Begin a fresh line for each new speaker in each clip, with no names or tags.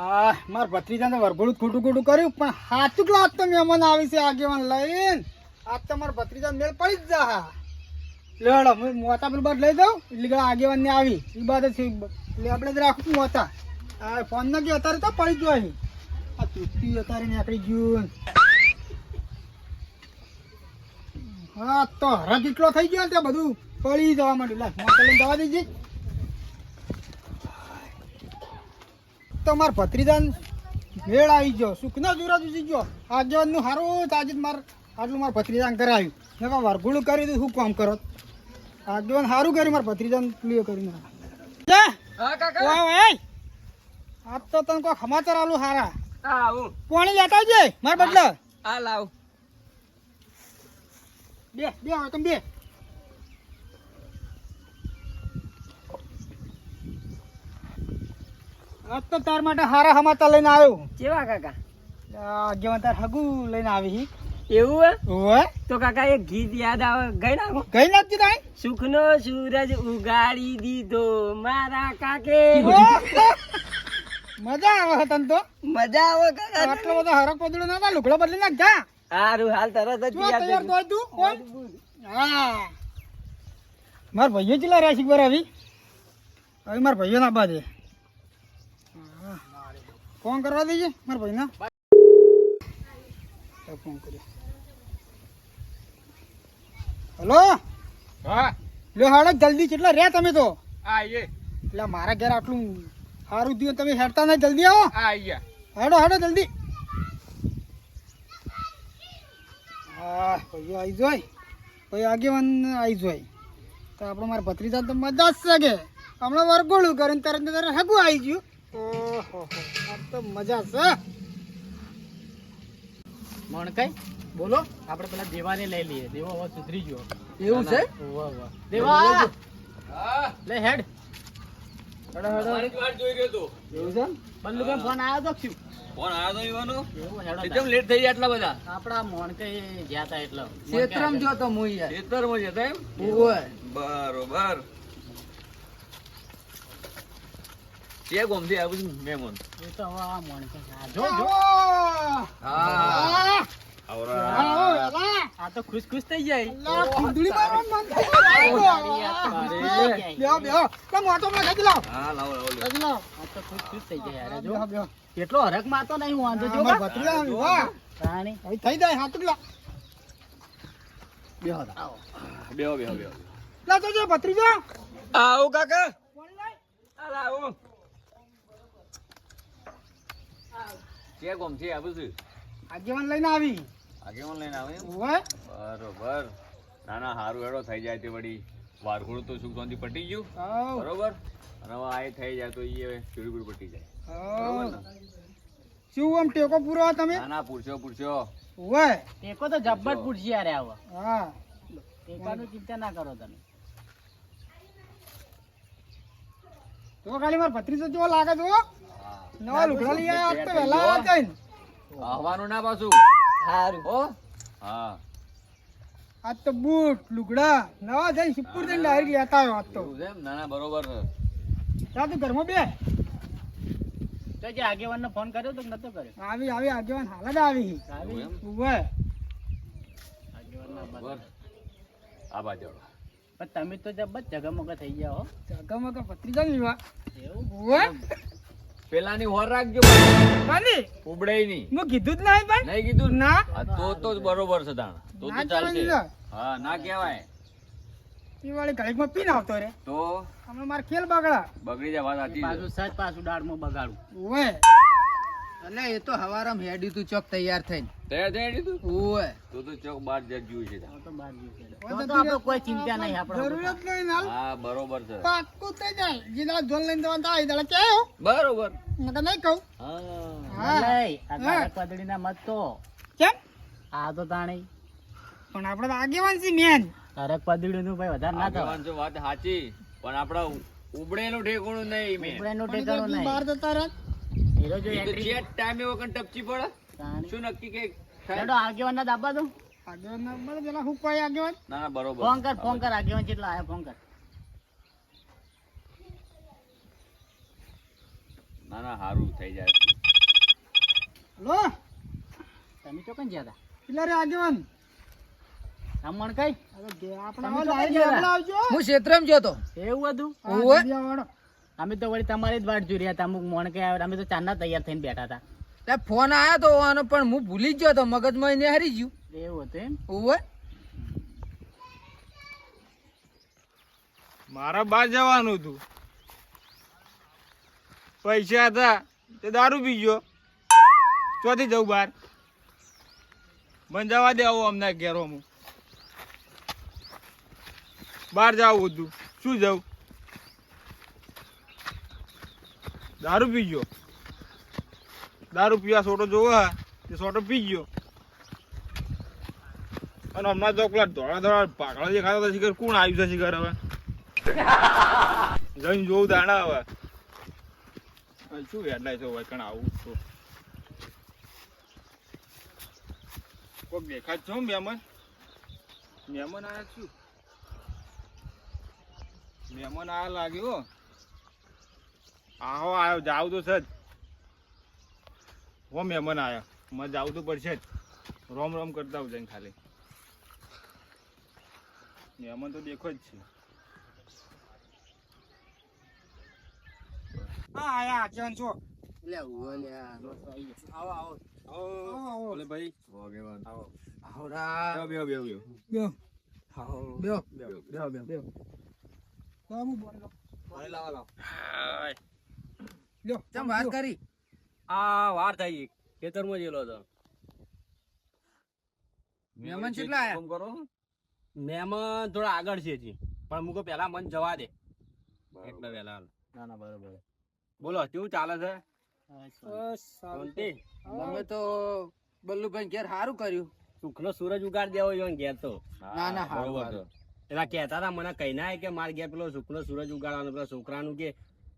આ માર ભત્રીજાને વરઘોડું ખોટું ખોટું કર્યું, પણ હાચુક આજ તો મહેમાન આવી છે આગેવાન લઈને? આજ તો મારા ભત્રીજાને મેળ પડી જ જા લેડો હું મોતા પેલું લઈ જાઉં એટલે આગેવાન ને આવી. એ બાદ એટલે આપણે જ રાખું મોતા આ ફોન ના ગયો, અત્યારે તો પડી જ અહીં. આ તૃપ્તિ અત્યારે નીકળી ગયું. હા, તો હરા જેટલો થઈ ગયો ત્યાં બધું પડી જવા માંડ્યું. લા, મોટા લઈને જવા દેજે. તમાર ભત્રીજાન મેળ આવી ગયો. સુખના જુરા જુસી ગયો. આગેવાનનું હારું તાજે માર આટલું માર ભત્રીજાન કરાવ્યું નકા વરઘોડું કર્યું દીધું શું કામ કરો? આગેવાન સારું કર્યું માર ભત્રીજાન પ્લે કર્યું
હા
આજ તો તને કોઈ સમાચાર આલું હારા.
હા આવું.
પાણી લેતા આવજે માર બદલે.
આ લાવ.
બે બે તમે બે. આજ તો તાર માટે હારા હમાતા લઈને આવ્યો.
કેવા કાકા?
આગેવાન તાર હગુ લઈને આવી
એવું હે? તો કાકા એક ગીત યાદ આવે ગઈ નાખો.
ગઈ નથી તાઈ.
સુખનો સૂરજ ઉગાડી દીધો મારા કાકે.
મજા આવે છે તને તો.
મજા આવે કાકા
આટલો બધો હરક પદડો ના તા લુગડો બદલી નાખ જા.
હારું હાલ તરત જ યાદ
તૈયાર તો તું કોણ હા. માર ભાઈઓ ચેલા રાશિક પર આવી. હવે માર ભાઈઓ ના બાદે હા. ફોન કરવા દેજે મારા ભાઈ ના ફોન કર્યો. હલો?
હા.
લ્યો હાડક જલ્દી કેટલા રહ્યા તમે તો?
આઈએ.
એટલે મારા ઘેર આટલું સારું થયું તમે હેડતા નહીં જલ્દી આવો.
આઈએ.
હેડો હેડો જલ્દી. હા ભાઈઓ આવી જોઈ. ભાઈ આગેવાન આવી જોઈ. તો આપણે મારા ભત્રીજા તો મજા જ શકે હમણાં વરગોળું કરીને તરત તરત હગું આવી ગયું. ઓહો આ તો મજા છે
મણકાઈ
બોલો.
આપણે પેલા દેવાને લઈ લઈએ. દેવો હવે સુધરી ગયો.
એવું છે.
દેવા લે હેડ.
તમારી જ વાટ જોઈ રહ્યો તો.
એવું છે?
બલ્લુ ભાઈ ફોન આવ્યો તો શું
ફોન આવ્યો તો ઈવાનો? એકદમ લેટ થઈ ગયા આટલા બધા.
આપડા મોણકાઈ ગયા તા એટલે.
ક્ષેત્રમ જો તો હું યાર
ખેતરમાં જતા એમ?
ઓય
બરોબર. કે ગોમથી આવ્યું છે મહેમાન
એ તો હવે આ મોણકાઈ હા, જો જો.
હા.
આ તો ખુશ ખુશ થઈ જાય.
ખુંદડી મારવાનું મન થાય. બેહો, બેહો. તમે મોટો માં ખેંચી લાવ
હા લાવ લાવ લ્યો.
ખેંચી લાવો.
આ તો ખુશ ખુશ થઈ જાય યાર જો.
બેહો.
કેટલો હરક માતો નહીં હું વાંધો જો
આવી, વાહ.
રાણી.
હવે થઈ જાય હાથ લા.
બેહો.
બેહો બેહો બેહો.
લા તો જો ભત્રીજો.
આવો કાકા. આવો કે છે આવ્યું છે
આગેવાન લઈને આવી.
આગેવાન લઈને આવે બરોબર. ના ના હારું હેડો થઈ જાય તે વળી. વારઘોડું તો સુખ શાંતિ પટી ગયું. બરોબર? અને હવે આ થઈ જાય તો એ ચીડી પૂરી પટી જાય.
આવ શું આમ ટેકો પૂરો તમે?
ના ના પૂછ્યો પૂછ્યો
ઓય
ટેકો તો જબ્બર પૂછશે યાર આવો.
હા.
ટેકાનું ચિંતા ના કરો તમે.
તો ખાલી માર ભત્રીસો જેવો લાગે તો નવા લુગડા લઈ આવ્યા આજ તો વહેલા આવ્યા છે ને.
આવવાનું ના પાછું.
સારું
હો? હા.
આજ તો બૂટ લુગડા નવા જઈને સિપ્પુર જઈને ડાયરેક્ટ લેતા આવ્યો આજ તો.
એમ? ના ના બરોબર છે.
તું ઘરમાં બે.
તો જે આગેવાનનો ફોન કર્યો તો નતો કર્યો?
આવી આવી આગેવાન હાલ જ આવી.
એમ?
ઓય
આગેવાનના
બરોબર. આ બાજુ
પણ તમે તો જબ્બર જગમગ થઈ ગયા હો.
જગામાં કા જાય
એવું?
ઓય
પેલાની હોર રાખજો
બાંધી
ઉબડાઈ નહીં.
હું કીધું જ નહીં પણ
નહીં કીધું? ના. તો તો જ બરોબર છે તાણ તો તો ચાલશે. હા ના કહેવાય.
દિવાળી ઘડીકમાં પીન આવતો રે.
તો?
હમણાં માર ખેલ બગડા.
બગડી જાય વાત સાચી
પાછું સજ પાછું દાળમાં બગાડું.
ઓય
એટલે એ તો હવારામ હેડી તું ચોક તૈયાર થઈને.
તૈયાર થઈ તું?
ઓય
તો તો ચોક બાર જ જોયું છે
તો બાર ગયું છે. તો આપણે કોઈ ચિંતા નહીં આપણે
જરૂરત નહીં
હા બરોબર છે.
પાકું થઈ જાય. જે દાડા લઈને તો થાય દાડા કે
બરોબર.
નહીં કહું.
આ મત તો
કેમ?
આ તો તાણી.
પણ આપણે તો આગેવાન છીએ મેન.
તારક પાદડીનું ભાઈ વધારે ના
થવાનું છો વાત સાચી. પણ આપડા ઉબડેનું ઠેકોણું નહીં મેં
ઉપરેનું ઠેકાણું
એટલું બહાર
નહીં
જતા રહે.
હીરો જો
ટાઈમે વખત ટપચી પડે
તાણી.
શું નક્કી કે
આગેવાન ના દાબા દો.
આગેવાન ના બરાબર પેલા હું કોઈ આગેવાન?
ના ના બરોબર.
ફોન કર ફોન કર આગેવાન જેટલા આયા ફોન કર.
ના ના સારું થઈ જાય.
હલો?
તમે તો કઈ ગયા હતા?
પેલા રે આગેવાન.
બ્રાહ્મણ કઈ
આપણે આવો.
હું ક્ષેત્રમાં ગયો તો
એવું હતું?
આવો.
અમે તો વળી તમારી જ વાટ જોઈ રહ્યા હતા. અમુક મણ કે અમે તો ચાંદના તૈયાર થઈને બેઠા હતા.
ફોન આવ્યો તો આનો પણ હું ભૂલી જ ગયો તો મગજમાં એને હારી ગયું.
એવું હતું એમ?
ઓવે
મારા બહાર જવાનું હતું. પૈસા હતા, તે દારૂ પી ગયો. ચોથી જવું બહાર. મને જવા દે આવું અમને ઘેર હું બહાર જવું હતું. શું જવું? દારૂ પી ગયો. દારૂ પીવા સોટો જોવો હા, તે સોટો પી ગયો. અને હમણાં તો પેલા ધોળા ધોળા પાકડા દેખાતા શિખર કોણ આવ્યું છે શિખર હવે? જઈને જોઉં દાણા હવે. શું વેડલાય છે? હવે કણ આવું છું. કોઈક દેખાય છો મહેમાન. મહેમાન આયા છું. મહેમાન આયા લાગ્યો આહો આવ્યો જાવ તો છે જ. હો મહેમાન આયા. મને જાવું તો પડશે જ. રોમ રોમ કરતા જઈને ખાલી. મહેમાન તો દેખો જ છે.
હા આયા આગેવાન છો.
લે ઓવે લે આવો આવો.
આવો, આવો.
ભાઈ. આગેવાન
આવો રા.
બેહો બેહો બેહો
બેહો.
બેહો.
બેહો. બેહો બેહો
તો હું બોલો.
લાવો લાવો.
લ્યો,
ચમ વાત કરી?
આ વાર થઈ. ખેતરમાં જેલો હતો.
મહેમાન કેટલા આયા?
ફોન કરો.
મહેમાન થોડા આગળ છે હજી. પણ મુકો પેલા મન જવા દે. એટલે વેલા ના ના બરોબર. બોલો કેવું ચાલે છે? શાંતિ?
તમે તો બલ્લુભાઈ ઘેર સારું કર્યું.
સુખનો સૂરજ ઉગાડ દેવો જોઈએ ઘેર તો.
ના ના સારું.
એલા કહેતા હતા મને કઈ ના કે મારે ઘેર પેલો સુખનો સૂરજ ઉગાડવાનો પેલા છોકરાનું કે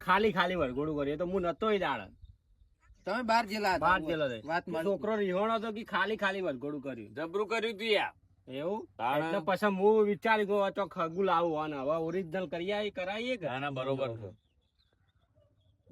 ખાલી ખાલી વરઘોડું કર્યું તો હું નતો દાડ.
તમે બાર જેલા
બાર જેલો છે. છોકરો રિહોણો હતો કે ખાલી ખાલી વરઘોડું કર્યું.
જબરું કર્યું તું યાર.
એવું? એટલે પછી હું વિચારી ગયો તો ખગુ લાવું અને હવે ઓરિજિનલ કરી આવી કરાવીએ કે?
ના ના બરોબર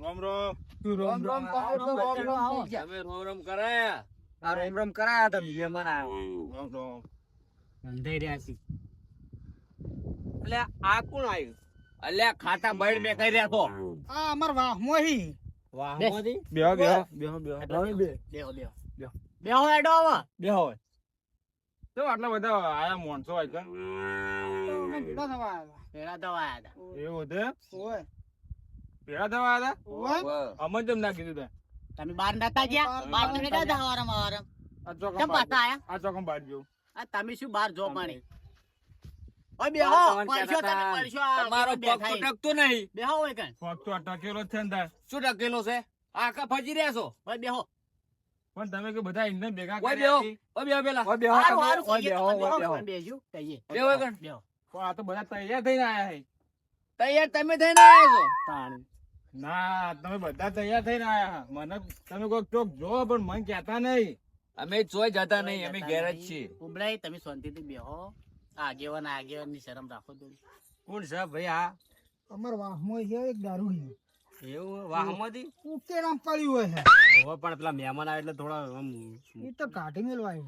રોમ રોમ.
રોમ રોમ કહો તો રોમ રોમ
તમે રોમ રોમ કરાયા?
આ રોમ રોમ કરાયા તમે મહેમાન આવ્યો
રોમ રોમ.
અંધાઈ રહ્યા છે.
એટલે આ કોણ આવ્યું અલ્યા ખાતા બળ બે કરી રહ્યા તો
આ અમાર વાહમાં હી.
વાહમાંથી
બેહો બેહો બેહો. બેહો
બેહો. બેહો બેહો. બેહો એડો આવા
બેહો. હોય
તો આટલા બધા આયા મોણસો આયા છે.
પેલા તો આયા
એવું હતું
ઓય,
પેલા થવા હતા
ઓય.
અમને જેમ ના કીધું તે
તમે બાર નતા ગયા? બાર તો હેડા હતા હવારમ હવારમ.
આ ચોકમ
કેમ પાછા આયા?
આ ચોકમ બાર જો
આ તમે શું બાર જો પાણી? ઓય બેહો પરસ્યો તમે પરસ્યો
તમારો પગ તો ટકતો નહીં.
બેહો હોય કઈ.
પગ તો અટકેલો છે ને
શું ટકેલો છે? આખા ફજી રહ્યા છો.
ઓય બેહો.
પણ તમે કે બધા ઇન્ડિયન ભેગા
ઓય
કર્યા
બેહો. ઓય બેહો પેલા.
હારું,
ઓય
કહીએ
બેહો,
તમે
ઓય
બેહો,
બેહો.
બેહજો, કહીએ.
બેહો કણ.
બેહો.
આ તો બધા તૈયાર થઈને આયા છે.
તૈયાર તમે થઈને આયા છો?
તાણ.
ના તમે બધા તૈયાર થઈને આયા. મને તમે કોઈ ચોક જો પણ મને કહેતા નહીં.
અમે ચોય જતા નહીં અમે ઘેર જ છીએ.
ઉભરાય, તમે શાંતિથી બેહો. આગેવાન આગેવાનની શરમ રાખો તો
કોણ છે ભાઈ આ?
અમાર વાહમો છે એક દારૂડિયો.
એવું વાહમાંથી?
ઉકેલામ પડ્યું હોય છે.
હવે પણ પેલા મહેમાન આવે એટલે થોડા આમ
એ તો કાઢી મેલવાય.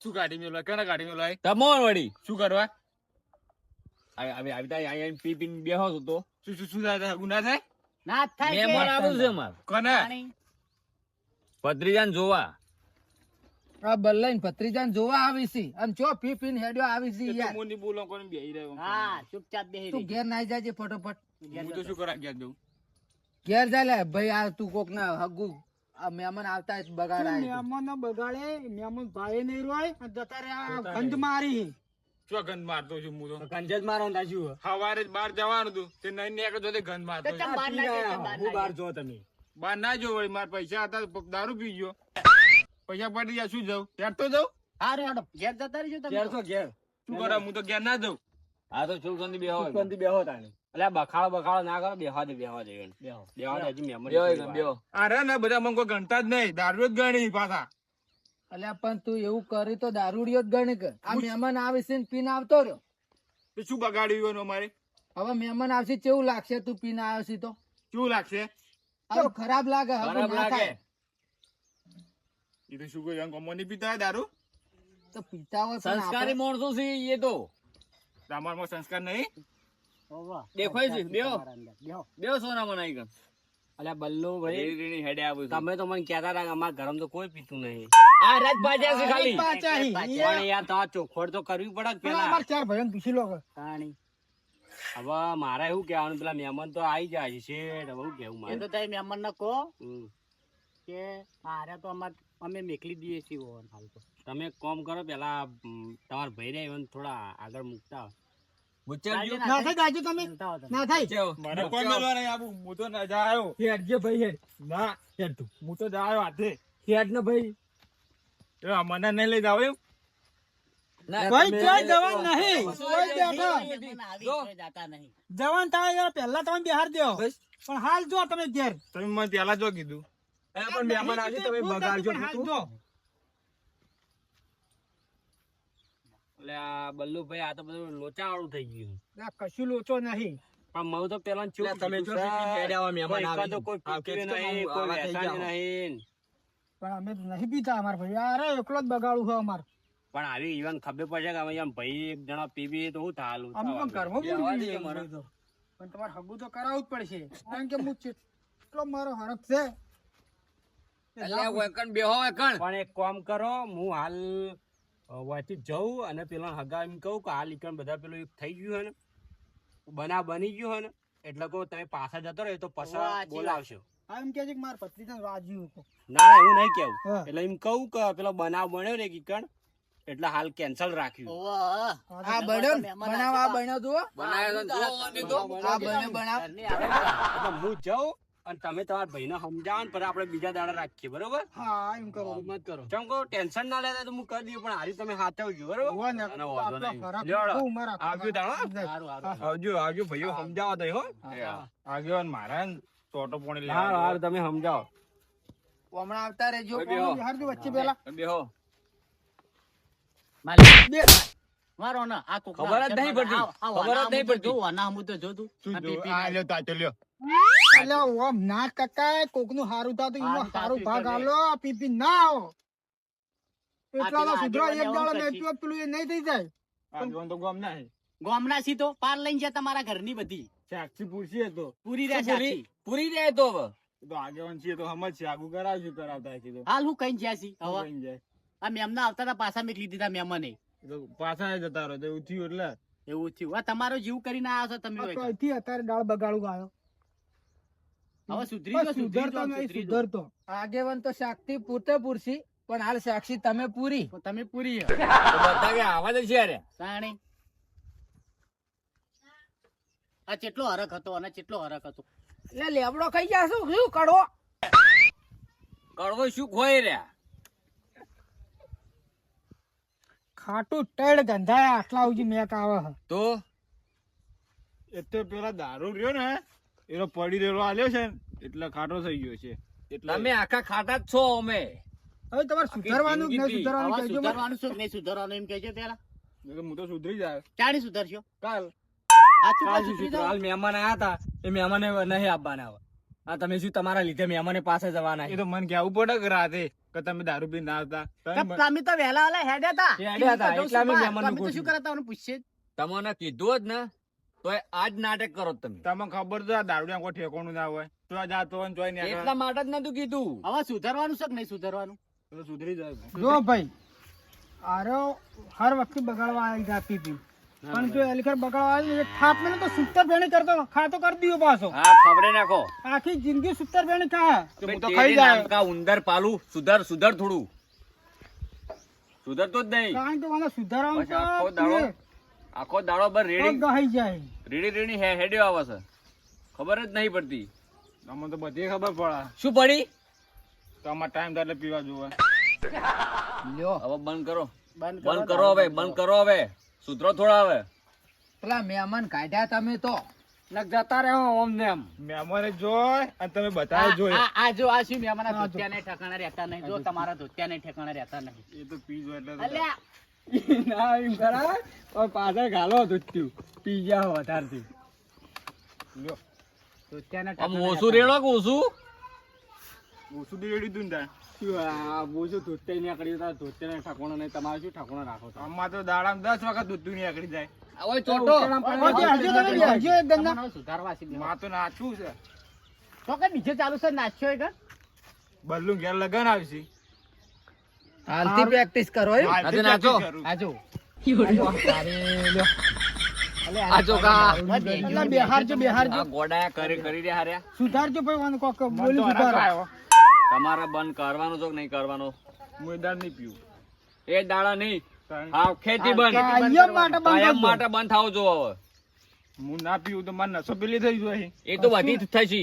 શું કાઢી મેલવાય? કેના કાઢી મેલવાય?
તમોન વળી.
શું કરવા?
આવી આવી આવી પી પીને બેહો છો તો.
શું શું શું? ગુના થાય?
ના થાય
મહેમાન આવું છે અમાર
કોને?
પાણી.
જોવા.
આ બલ્લાઈન ભત્રીજાને જોવા આવી છે અને ચો પી પીને હેડ્યો આવી છે યાર.
હું નહીં બોલો કોને બેહી રહ્યો
હા ચૂપચાપ બેહી
તું ઘેર ના જાજે ફટોફટ.
હું તો શું કરા ગયા જઉં?
ઘેર જા લે. ભાઈ આ તું કોક ના હગુ. આ મહેમાન આવતા બગાડાય
મહેમાનને બગાડે મહેમાન ભાઈ નહીં રોય જતા રે ગંધ મારી.
ગંધ મારતો છું હું તો?
ગંજ જ મારો તાજ્યું
સવારે જ બહાર જવાનું હતું. તે નહીં નીકળતો તે ગંધ મારતો છું.
ના ના
હું બહાર જો તમે.
બહાર ના જો વળી મારા પૈસા હતા તો દારૂ પી ગયો. પૈસા પડી ગયા શું જાઉં? ઘેર તો જાઉં?
હારે હેડો ઘેર જતા રહીજો તમે
ઘેર તો. ઘેર.
શું કરે? હું તો ઘેર ના જાઉં.
આ તો શાંતિ બેહો
શાંતિ બેહો તાણી. એટલે બખાડો બખાડો ના કરો બેહો દે બેહો દે બેહો. બેહો હજી મેમરી
બેહો
થોડી
એકદમ બેહો.
આ રે બધા મને કોઈ ગણતા જ નહીં. દારૂ જ ગણી પાછા.
અલ્યા પણ તું એવું કરી તો દારૂડિયો જ ગણ કે. આ મહેમાન આવે છે ને પીને આવતો રહ્યો.
તો શું બગાડ્યું એનું અમારે?
હવે મહેમાન આવશે કેવું લાગશે તું પીને આવ્યો છે તો?
કેવું લાગશે?
ખરાબ લાગે હવે
ખરાબ લાગે.
એ તો શું કોઈ ગમો નહીં પીતા હોય દારૂ?
તો પીતા હોય
સંસ્કારી માણસો છે એ તો.
તમારામાં સંસ્કાર નહીં?
દેખાય છે બેહો.
બેહો.
સોના મનાઈ ગયો.
અલ્યા બલ્લો ભાઈ
હેડે આવું
તમે તો મને કહેતા હતા કે અમારા ઘરમાં તો કોઈ પીતું નહીં.
આ રાત પાછા છે ખાલી.
પણ યાર તમારે ચોખોડ તો કરવી પડે
પેલા અમાર ચાર ભાઈઓને પૂછી લો.
તાણી.
હવે મારે એવું કહેવાનું પેલા મહેમાન તો આવી જાય છે શેઠ હવે કેવું
એ
મારે?
તો તારી મહેમાન ને
કહો
કે મારે તો અમાર અમે મેકલી દઈએ છીએ હાલ તો.
તમે કોમ કરો પેલા તમારા ભાઈ ને થોડા આગળ મૂકતા
ગુચ્ચરજો.
ના થાય? દાજુ તમે. ના થાય.
મને કોઈ મળવા નહીં આવું હું તો ના જા
હેડ જે ભાઈ હેડ.
ના હેડ તું. હું તો જા હાથે.
હેડ ને ભાઈ.
એ મને નહીં લઈ જાવ એમ
ના,
ભાઈ
તમે-
ક્યાંય જવાન નહીં. કોઈ બેઠા. જવાન થાય પહેલા તમે બિહાર દો પણ હાલ જો તમે ઘેર.
તમે મને પેલા જો કીધું.
પણ મહેમાન આજે તમે બગાડજો
પણ હાલ
ખોટું.
જો.
એટલે આ બલ્લુભાઈ આ તો બધું લોચાવાળું થઈ ગયું.
ના, કશું લોચો નહીં.
પણ મઉ તો પેલા
એટલે તમે જો મહેમાન આવે
તો કોઈ પીતું નહીં, કોઈ
જાઓ.
નહીં.
પણ અમે નહીં પીતા અમાર ભાઈ. અરે એકલો જ બગાડું છે અમાર.
પણ આવી ઈવન ખબર પડશે કે અમે ભાઈ એક જણા પીવી તો શું થાલું?
અમે પણ કરવો પડે. પણ તમારે હગું તો કરાવવું જ પડશે. કારણ કે હું કેટલો મારો હરક છે.
એટલે એકણ બેહો એકણ
પણ એક કામ કરો હું હાલ વાંચી જવું અને પેલા હગા એમ કહું કે આ લીકણ બધા પેલું એક થઈ ગયું હોય ને બનાવ બની ગયું હોય ને એટલે કહું તમે પાછા જતો રહ્યો તો
વાહ,
બોલાવશો.
આ એમ કે છે કે મારા પત્ની રાજી
ના એવું નહીં કેવું એટલે એમ કહું કે પેલો બનાવ બન્યો ને ઈકણ એટલે હાલ કેન્સલ રાખ્યું.
આ બન્યો બનાવ આ બન્યો જુઓ.
બનાવ્યો તો જો અને તો.
આ બન્યો બનાવ
ઘરની આગળ
એટલે હું જાઉં અને તમે તમારા ભાઈને સમજાવો ને પછી આપણે બીજા દાડા રાખીએ બરોબર?
હા એમ કરો
મત કરો. ચમ કહો ટેન્શન ના લેતા તો હું કરી દઉં પણ હારી તમે હાથવજો બરોબર? અને વાંધો નહીં.
આવજો આવજો આવજો ભાઈઓ સમજાવો તો હો. આગેવાન મારા ચોટો પોણી
લે
હા
હારું તમે સમજાવો.
હમણાં આવતા રહેજો
હારજો વચ્ચે પેલા
બેહો.
માલિક. મારો ના આ
ખબર જ નહીં પડતી. ખબર જ નહીં પડતી.
જો, ના હું તો જો તું. આ
લ્યો તા લ્યો.
એટલે ઓમ ના ટકાય કોકનું હારું થતું એનો
હારું
હારું ભાગ આલો પીપી ના આવો. એટલા તો
પેલા
સુધરો એક દાડો ને. એટલું પેલું એ નહીં થઈ જાય.
આગેવાન તો ગોમ ના
ગામના સી તો પાર લઈને જાય તમારા ઘરની બધી.
સાક્ષી પૂછી તો.
પૂરી
રહે
સાક્ષી.
પૂરી રહે તો હવે.
તો આગેવાન છીએ તો સમજ છે. આગુ કરાવશું કરાવતા તો.
હાલ હું કઈ જ્યાં છી હવે.
કઈ જાય.
આ મેમના આવતા હતા પાછા મેકલી દીધા મેમને
એ તો પાછા જતા રહો તો એવું એટલે.
એવું થયું. આ તમારો જીવ કરીને આવ્યો છો તમે
તો અત્યારે દાળ બગાડું ગાયો.
હવે સુધરી
સુધરતો
જાઓ,
નહીં સુધરતો.
આગેવાન તો સાક્ષી પૂરતે પૂરશી પણ હાલ સાક્ષી તમે પૂરી.
તમે પૂરી
બધા કે આવા જ છે અરે
સાણી. આ કેટલો હરક હતો અને કેટલો હરક હતો.
એટલે લેબડો ખાઈ ગયા શું કડવો
કડવો શું ખોઈ રહ્યા?
ખાટું ટેડ ગંધાય આટલા સુધી મેક આવે
તો?
એ તો પેલા દારૂ રહ્યો ને એનો પડી રહેલો આલ્યો છે ને એટલે ખાટો થઈ ગયો છે. એટલે
તમે આખા ખાટા જ છો અમે.
હવે તમારે સુધારવાનું કે સુધારવાનું કહેજો
સુધારવાનું શું નહીં સુધારવાનું એમ કહેજો પેલા?
હું તો સુધરી જાય
ક્યારે સુધરશો?
કાલ.
સાચું કહું સુધરી જાઓ.
હાલ મહેમાન આયા હતા એ મહેમાને નહીં આપવાના હવે. આ તમે શું તમારા લીધે મહેમાને પાસે જવાના
એ તો મને કેવું પડે કે રાતે કે તમે દારૂ પીને ના આવતા. તમે
તો તમે તો વહેલા વહેલા હેડ્યા હતા.
હેડ્યા હતા, એટલે અમે
શું
મહેમાનનું
તમે તો શું કરતા? મને પૂછશે.
તમને કીધું જ ને તો આજ નાટક કરો તમે.
તમને ખબર તો દારૂડિયા કોઈ ઠેકોણું ના હોય. તો આ જાતો હોય ને નહીં
એટલા માટે જ નતું કીધું.
હવે સુધારવાનું છે કે નહીં સુધારવાનું?
સુધરી જાય.
જો ભાઈ આરો હર વખતે બગાડવા આવી જા પીપી. પણ જો એલખર બગાડવા આવી એક થાપ મેં તો સુત્તર ભેણી કરતો ખાતો કરી દીધો પાછો.
હા ખબરે નાખો.
આખી જિંદગી સુત્તર ભેણી ખા
હું તો ખાઈ જાય.
કા ઉંદર પાલું સુધર સુધર થોડું. સુધરતો જ નહીં.
કારણ કે મને સુધારવાનું
બસ આખો દાડો બર રેડી.
ગહાઈ જાય.
રેડી રેડી હે હેડ્યો આવે છે. ખબર જ નહીં પડતી.
અમને તો બધી ખબર પડે.
શું પડી?
તો અમાર ટાઈમ થાય એટલે પીવા જોવે
લ્યો.
હવે બંધ કરો.
બંધ
કરો હવે બંધ કરો હવે. સુધરો થોડા હવે.
પેલા મહેમાન કાઢ્યા તમે તો.
નક જતા ઓમ ને એમ
મહેમાને જોય અને તમે બતાવે જોય.
આ- આ જો આ શું મહેમાન ધોતિયાને ઠેકાણા રહેતા નહીં. જો તમારા ધોતિયાને ઠેકાણે રહેતા નહીં.
એ તો પીજો એટલે
અલ્યા
ના એમ કરાય. પણ પાછળ ગાલો ધૂત્યું પી ગયા
લ્યો.
ધોતિયાને
આમ
ઠેકાણે
ઓછું રેડો કે ઓછું?
ઓછું દે રેડી તું તાર.
બોજો ધોત્યાઈ નીકળી તો ધોત્યાને ઠાકોણા નહીં તમારે શું ઠાકોણા રાખો તો
આમાં તો દાડામાં દસ વખત દૂધ નીકળી જાય.
ચોટો.
એક
સુધારવા
માં તો નાચવું છે.
તો કે બીજે ચાલુ છે નાચ્યો એ કે
બદલું ઘેર લગન આવશે
હાલથી પ્રેક્ટિસ કરો એમ.
આજે નાચો. આજો. કા.
બેહારજો બેહારજો.
ગોડા કરી કરી રહ્યા હાર્યા
સુધારજો ભાઈ કોક બોલી સુધારો.
તમારે બંધ કરવાનો છો કે નહીં કરવાનો?
હું દાળ નહીં પીવું.
એ દાડા નહીં. હા ખેતી બંધ.
કાયમ માટે બંધ
કાયમ માટે બંધ થાવ જો હવે.
હું ના પીવું તો મારે નસો પેલી થઈ જાય
એ તો બધી જ છે.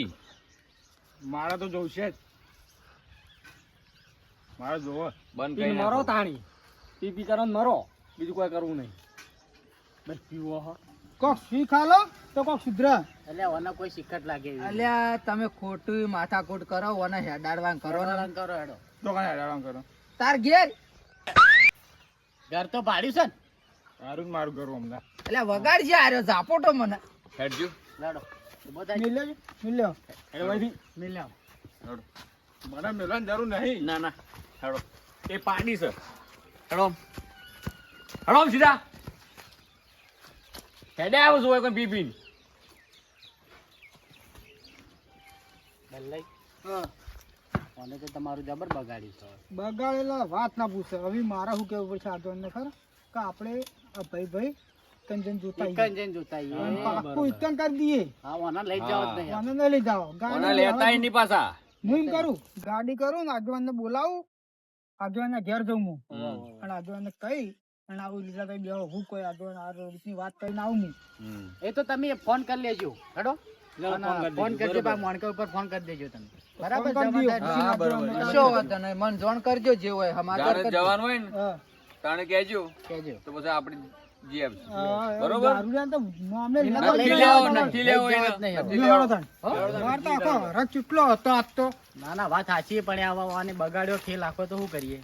મારે તો જોવું છે જ. મારે જોવો.
બંધ કરી
મરો. તાણી પી પી કરો મરો. બીજું કોઈ કરવું નહીં. બસ પીવો હ.
કોક શીખ ખાલો તો કોક સુધરે.
એટલે ઓને કોઈ શિખટ લાગે
એટલે તમે ખોટું માથાકૂટ કરો ઓને હેડાડવાન કરો ને.
કરો હેડો.
તો કાંઈ હેડાડવાન કરો.
તાર ઘેર.
ઘર તો ભાડ્યું છે ને?
સારું જ મારું ઘર હમણાં
એટલે વગાડ જે આર્યો ઝાપોટો મને.
હેડજો.
લાડો. મિલ્યો
મિલ લેજો લ્યો
એટલે ભાઈ
મિલ
મને મિલવાની જરૂર નહીં.
ના ના. હેડો. એ પાડી છે. હેડો. હેડો સીધા. હેડે આવું છો કોઈ પી પીને.
બદલાઈ અને તો તમારું જબર બગાડ્યું છે.
બગાડેલા વાત ના પૂછે. હવે મારા શું કેવું પડશે આગળ ખર કે આપણે આ ભાઈ ભાઈ કંજન જોતા
એક
આવીએ.
જ જઈને જોતા આવીએ.
અને પાક્કું ઇસ્કાન કરી દઈએ.
હા ઓને લઈ જાવ જ નહીં.
મને લઈ જાઓ. ગાડી
લેતા નહીં પાછા.
હું કરું ગાડી કરું ને આગેવાન ને બોલાવું. આગેવાન ઘેર જઉં હું. અને આગેવાન ને અને આવું લીધા ભાઈ બે હું કોઈ આગેવાન આ રીતની વાત કરીને આવું હું.
એ તો તમે ફોન કરી લેજો હેડો.
ફોન કરી
ફોન
દેજો,
કરજો
બા
પા મોણકા ઉપર ફોન કરી દેજો તમે. બરાબર
નહીં મને જોણ કરજો જે હોય સમાચાર
જવાનું હોય ને
હા.
તાણે કહેજો
કહેજો.
તો પછી આપણે બરોબર? નથી લેવો
હતો. આજ તો.
ના ના વાત સાચી પણ આવા આને બગાડ્યો ખેલ આખો તો શું કરીએ?